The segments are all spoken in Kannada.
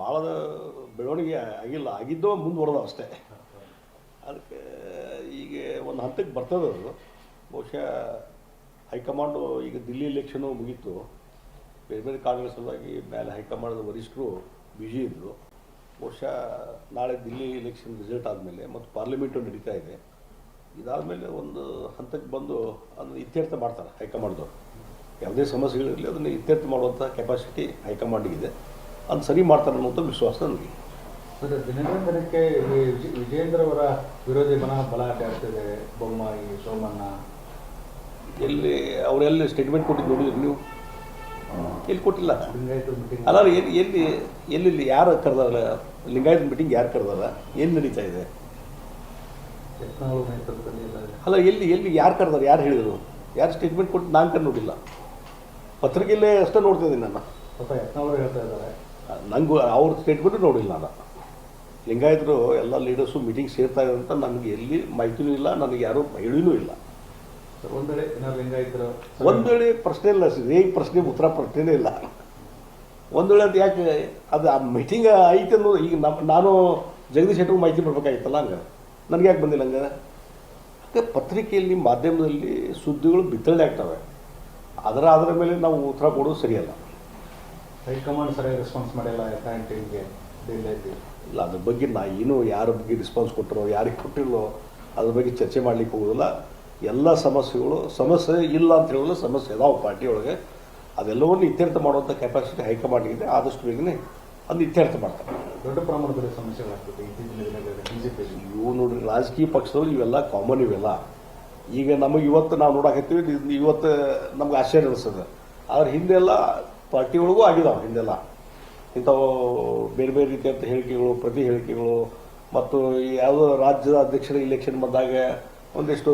ಭಾಳ ಬೆಳವಣಿಗೆ ಆಗಿಲ್ಲ, ಆಗಿದ್ದೋ ಮುಂದುವರೆದ ಅಷ್ಟೇ. ಅದಕ್ಕೆ ಈಗ ಒಂದು ಹಂತಕ್ಕೆ ಬರ್ತದೆ ಅದು. ಬಹುಶಃ ಹೈಕಮಾಂಡು ಈಗ ದಿಲ್ಲಿ ಎಲೆಕ್ಷನು ಮುಗೀತು. ಬೇರೆ ಬೇರೆ ಕಾರಣಗಳ ಸಲುವಾಗಿ ಮೇಲೆ ಹೈಕಮಾಂಡದ ವರಿಷ್ಠರು ಬ್ಯುಸಿ ಇದ್ದರು ಬಹುಶಃ ನಾಳೆ ದಿಲ್ಲಿ ಎಲೆಕ್ಷನ್ ರಿಸಲ್ಟ್ ಆದಮೇಲೆ ಮತ್ತು ಪಾರ್ಲಿಮೆಂಟು ನಡೀತಾ ಇದೆ. ಇದಾದಮೇಲೆ ಒಂದು ಹಂತಕ್ಕೆ ಬಂದು ಅದನ್ನು ಇತ್ಯರ್ಥ ಮಾಡ್ತಾರೆ ಹೈಕಮಾಂಡ್ದವ್ರು. ಯಾವುದೇ ಸಮಸ್ಯೆಗಳಿರಲಿ ಅದನ್ನು ಇತ್ಯರ್ಥ ಮಾಡುವಂಥ ಕೆಪಾಸಿಟಿ ಹೈಕಮಾಂಡಿಗಿದೆ. ಅದು ಸರಿ ಮಾಡ್ತಾರೆ ಅನ್ನೋಂಥ ವಿಶ್ವಾಸ ನನಗೆ. ಸರ್ ದಿನದಿಂದ ದಿನಕ್ಕೆ ಈ ವಿಜೇಂದ್ರ ಅವರ ವಿರೋಧಿ ಮನಃ ಬಲಾಟೆ ಆಗ್ತಿದೆ ಬೊಮ್ಮಾಯಿ ಸೋಮಣ್ಣ. ಎಲ್ಲಿ ಅವರೆಲ್ಲಿ ಸ್ಟೇಟ್ಮೆಂಟ್ ಕೊಟ್ಟಿದ್ದು ನೋಡಿದ್ರಿ ನೀವು ಎಲ್ಲಿ ಕೊಟ್ಟಿಲ್ಲ. ಲಿಂಗಾಯತ ಮೀಟಿಂಗ್ ಅಲ್ಲ. ಎಲ್ಲಿ ಎಲ್ಲಿ ಎಲ್ಲಿ ಯಾರು ಕರೆದಾರ ಲಿಂಗಾಯತ ಮೀಟಿಂಗ್ ಯಾರು ಕರೆದಾರ ಏನು ನಡೀತಾ ಇದೆ? ಯತ್ನಾಳ್ ನೇತೃತ್ವದಲ್ಲಿ ಎಲ್ಲ ಇದೆ. ಅಲ್ಲ ಎಲ್ಲಿ ಎಲ್ಲಿ ಯಾರು ಕರೆದಾರ ಯಾರು ಹೇಳಿದರು? ಯಾರು ಸ್ಟೇಟ್ಮೆಂಟ್ ಕೊಟ್ಟು ನಾನು ಕಣ್ಣು ನೋಡಿಲ್ಲ. ಪತ್ರಿಕೆಯಲ್ಲೇ ಅಷ್ಟೇ ನೋಡ್ತಾ ಇದ್ದೀನಿ ನಾನು. ಪಾಪ ಯತ್ನಾಳ್ ಅವರು ಹೇಳ್ತಾ ಇದ್ದಾರೆ. ನನಗೂ ಅವ್ರ ಸ್ಟೇಟ್ಮೆಂಟು ನೋಡಿಲ್ಲ ನಾನು. ಲಿಂಗಾಯತರು ಎಲ್ಲ ಲೀಡರ್ಸು ಮೀಟಿಂಗ್ ಸೇರ್ತಾ ಇದೆ ಅಂತ ನನಗೆ ಎಲ್ಲಿ ಮಾಹಿತಿನೂ ಇಲ್ಲ ನನಗೆ ಯಾರೂ ಮಹಿಳೆಯೂ ಇಲ್ಲ. ಒಂದ್ ವೇಳೆ ಏನಾದ್ರು ಒಂದು ವೇಳೆ ಪ್ರಶ್ನೆ ಇಲ್ಲ ಹೇಗೆ ಪ್ರಶ್ನೆ ಉತ್ತರ ಪ್ರಶ್ನೆನೇ ಇಲ್ಲ. ಒಂದು ವೇಳೆ ಅದು ಯಾಕೆ ಅದು ಆ ಮೀಟಿಂಗ್ ಐತೆ ಅನ್ನೋದು ಈಗ ನಮ್ಮ ನಾನು ಜಗದೀಶ್ ಶೆಟ್ಟರ್ಗೆ ಮಾಹಿತಿ ಬರ್ಬೇಕಾಗಿತ್ತಲ್ಲ ಹಂಗೆ ನನಗೆ ಯಾಕೆ ಬಂದಿಲ್ಲ ಹಂಗೆ ಅದಕ್ಕೆ ಪತ್ರಿಕೆಯಲ್ಲಿ ಮಾಧ್ಯಮದಲ್ಲಿ ಸುದ್ದಿಗಳು ಬಿತ್ತಳೆ ಆಗ್ತವೆ. ಅದರ ಅದರ ಮೇಲೆ ನಾವು ಉತ್ತರ ಕೊಡೋದು ಸರಿಯಲ್ಲ. ಹೈಕಮಾಂಡ್ ಸರಿಯಾಗಿ ರೆಸ್ಪಾನ್ಸ್ ಮಾಡಿಲ್ಲ ಕ್ಯಾಂಟೀನ್ಗೆ ಇಲ್ಲ ಅದ್ರ ಬಗ್ಗೆ ನಾ ಏನು ಯಾರ ಬಗ್ಗೆ ರೆಸ್ಪಾನ್ಸ್ ಕೊಟ್ಟರೋ ಯಾರಿಗೆ ಕೊಟ್ಟಿಲ್ಲೋ ಅದ್ರ ಬಗ್ಗೆ ಚರ್ಚೆ ಮಾಡ್ಲಿಕ್ಕೆ ಹೋಗೋದಿಲ್ಲ. ಎಲ್ಲ ಸಮಸ್ಯೆಗಳು ಸಮಸ್ಯೆ ಇಲ್ಲ ಅಂತ ಹೇಳಿದ್ರೆ ಸಮಸ್ಯೆ ಇದಾವೆ ಪಾರ್ಟಿ ಒಳಗೆ. ಅದೆಲ್ಲವನ್ನು ಇತ್ಯರ್ಥ ಮಾಡುವಂಥ ಕೆಪಾಸಿಟಿ ಹೈಕಮಾಂಡ್ಗಿದೆ ಆದಷ್ಟು ಬೇಗನೆ ಅದು ಇತ್ಯರ್ಥ ಮಾಡ್ತಾರೆ. ದೊಡ್ಡ ಪ್ರಮಾಣದಲ್ಲಿ ಸಮಸ್ಯೆಗಳಾಗ್ತದೆ ಇತ್ತೀಚಿನ ದಿನಗಳಲ್ಲಿ ಬಿಜೆಪಿಯಲ್ಲಿ ಇವು ನೋಡಿ ರಾಜಕೀಯ ಪಕ್ಷದವ್ರು ಇವೆಲ್ಲ ಕಾಮನ್ ಇವೆಲ್ಲ. ಈಗ ನಮಗೆ ಇವತ್ತು ನಾವು ನೋಡಕತ್ತೀವಿ ಇವತ್ತು ನಮ್ಗೆ ಆಶ್ಚರ್ಯ ಅನಿಸ್ತದೆ. ಆದ್ರೆ ಹಿಂದೆಲ್ಲ ಪಾರ್ಟಿ ಒಳಗೂ ಆಗಿದಾವೆ ಹಿಂದೆಲ್ಲ. ಇಂಥವು ಬೇರೆ ಬೇರೆ ರೀತಿಯಂಥ ಹೇಳಿಕೆಗಳು, ಪ್ರತಿ ಹೇಳಿಕೆಗಳು, ಮತ್ತು ಯಾವುದೋ ರಾಜ್ಯದ ಅಧ್ಯಕ್ಷರ ಇಲೆಕ್ಷನ್ ಬಂದಾಗ ಒಂದಿಷ್ಟು,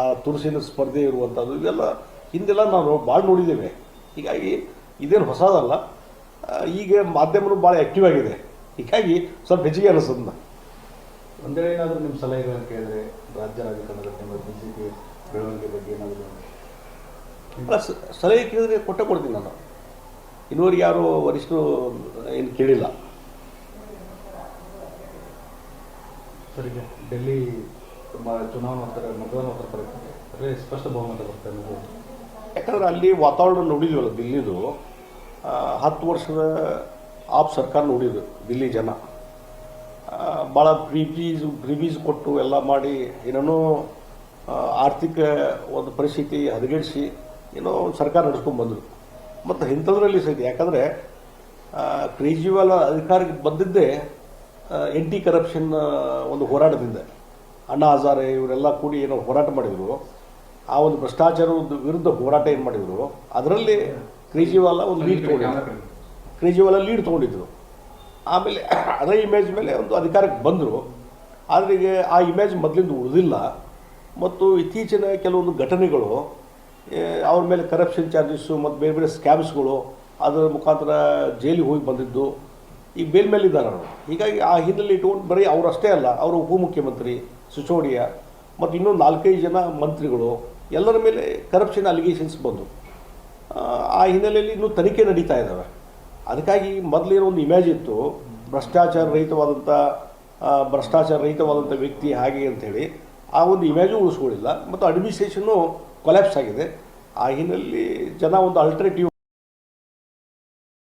ಆ ತುರುಸಿನ ಸ್ಪರ್ಧೆ ಇರುವಂಥದ್ದು ಇದೆಲ್ಲ ಹಿಂದೆಲ್ಲ ನಾವು ಭಾಳ ನೋಡಿದ್ದೇವೆ. ಹೀಗಾಗಿ ಇದೇನು ಹೊಸದಲ್ಲ. ಈಗ ಮಾಧ್ಯಮನು ಭಾಳ ಆ್ಯಕ್ಟಿವ್ ಆಗಿದೆ. ಹೀಗಾಗಿ ಸ್ವಲ್ಪ ಹೆಚ್ಚಿಗೆ ಅನಿಸ್ತದ ಒಂದೇ ಏನಾದರೂ ನಿಮ್ಮ ಸಲಹೆಗಳನ್ನು ಕೇಳಿದ್ರೆ ರಾಜ್ಯ ರಾಜಕಾರಣದಲ್ಲಿ ನಿಮ್ಮ ಬಿಜೆಪಿ ಬೆಳವಣಿಗೆ ಬಗ್ಗೆ ಏನಾದರೂ ಅಲ್ಲ ಸಲಹೆ ಕೇಳಿದ್ರೆ ಕೊಟ್ಟೆ ಕೊಡ್ತೀನಿ ನಾನು. ಇನ್ನೂರಿಗೆ ಯಾರು ವರಿಷ್ಠರು ಏನು ಕೇಳಿಲ್ಲ. ಸರಿಗೆ ಡೆಲ್ಲಿ ಮ- ಚುನಾವಣೋತ್ತರ ಮತದಾನೋತ್ತರ ಪರೀಕ್ಷೆ ಸ್ಪಷ್ಟ ಬಹುಮತ ಬರುತ್ತೆ ಅನ್ನೋದು. ಯಾಕಂದ್ರೆ ಅಲ್ಲಿ ವಾತಾವರಣ ನೋಡಿದ್ವಲ್ಲ ದಿಲ್ಲಿದು ಹತ್ತು ವರ್ಷದ ಆಪ್ ಸರ್ಕಾರ ನೋಡಿದ್ರು ದಿಲ್ಲಿ ಜನ. ಭಾಳ ಪ್ರೀಬೀಸ್ ಪ್ರೀಬೀಸ್ ಕೊಟ್ಟು ಎಲ್ಲ ಮಾಡಿ ಏನೇನೋ ಆರ್ಥಿಕ ಒಂದು ಪರಿಸ್ಥಿತಿ ಹದಗೆಡಿಸಿ ಏನೋ ಸರ್ಕಾರ ನಡೆಸ್ಕೊಂಡು ಬಂದರು. ಮತ್ತು ಇಂಥದ್ರಲ್ಲಿ ಸಹಿತ, ಯಾಕಂದರೆ ಕೇಜ್ರಿವಾಲ್ ಅಧಿಕಾರಕ್ಕೆ ಬಂದಿದ್ದೇ ಎಂಟಿ ಕರಪ್ಷನ್ ಒಂದು ಹೋರಾಟದಿಂದ. ಅಣ್ಣ ಹಜಾರೆ ಇವರೆಲ್ಲ ಕೂಡಿ ಏನೋ ಹೋರಾಟ ಮಾಡಿದರು. ಆ ಒಂದು ಭ್ರಷ್ಟಾಚಾರದ ವಿರುದ್ಧ ಹೋರಾಟ ಏನು ಮಾಡಿದರು? ಅದರಲ್ಲಿ ಕೇಜ್ರಿವಾಲ ಒಂದು ಲೀಡ್ ತೊಗೊಂಡಿದ್ರು. ಕೇಜ್ರಿವಾಲ ಲೀಡ್ ತೊಗೊಂಡಿದ್ರು. ಆಮೇಲೆ ಅದೇ ಇಮೇಜ್ ಮೇಲೆ ಒಂದು ಅಧಿಕಾರಕ್ಕೆ ಬಂದರು. ಆದರೆ ಆ ಇಮೇಜ್ ಮೊದಲಿಂದ ಉಳಿದಿಲ್ಲ. ಮತ್ತು ಇತ್ತೀಚಿನ ಕೆಲವೊಂದು ಘಟನೆಗಳು ಅವ್ರ ಮೇಲೆ ಕರಪ್ಷನ್ ಚಾರ್ಜಸ್ಸು ಮತ್ತು ಬೇರೆ ಬೇರೆ ಸ್ಕ್ಯಾಮ್ಸ್ಗಳು ಅದರ ಮುಖಾಂತರ ಜೈಲಿಗೆ ಹೋಗಿ ಬಂದಿದ್ದು. ಈಗ ಬೇಲ್ ಮೇಲೆ ಇದ್ದಾರೆ ಅವರು. ಹೀಗಾಗಿ ಆ ಹಿನ್ನೆಲೆ ಇಟ್ಕೊಂಡು ಬರೀ ಅವರಷ್ಟೇ ಅಲ್ಲ ಅವರು ಉಪಮುಖ್ಯಮಂತ್ರಿ ಸಿಸೋಡಿಯಾ ಮತ್ತು ಇನ್ನೊಂದು ನಾಲ್ಕೈದು ಜನ ಮಂತ್ರಿಗಳು ಎಲ್ಲರ ಮೇಲೆ ಕರಪ್ಷನ್ ಅಲಿಗೇಷನ್ಸ್ ಬಂದು. ಆ, ಹಿನ್ನೆಲೆಯಲ್ಲಿ ಇನ್ನೂ ತನಿಖೆ ನಡೀತಾ ಇದ್ದಾವೆ ಅದಕ್ಕಾಗಿ ಮೊದಲೇನೋ ಒಂದು ಇಮೇಜ್ ಇತ್ತು ಭ್ರಷ್ಟಾಚಾರ ರಹಿತವಾದಂಥ ಭ್ರಷ್ಟಾಚಾರ ರಹಿತವಾದಂಥ ವ್ಯಕ್ತಿ ಹಾಗೆ ಅಂಥೇಳಿ ಆ ಒಂದು ಇಮೇಜು ಉಳಿಸ್ಕೊಳ್ಳಿಲ್ಲ ಮತ್ತು ಅಡ್ಮಿನಿಸ್ಟ್ರೇಷನ್ನು ಕೊಲ್ಯಾಪ್ಸ್ ಆಗಿದೆ. ಆ ಹಿನ್ನೆಲೆಯಲ್ಲಿ ಜನ ಒಂದು ಅಲ್ಟರ್ನೇಟಿವ್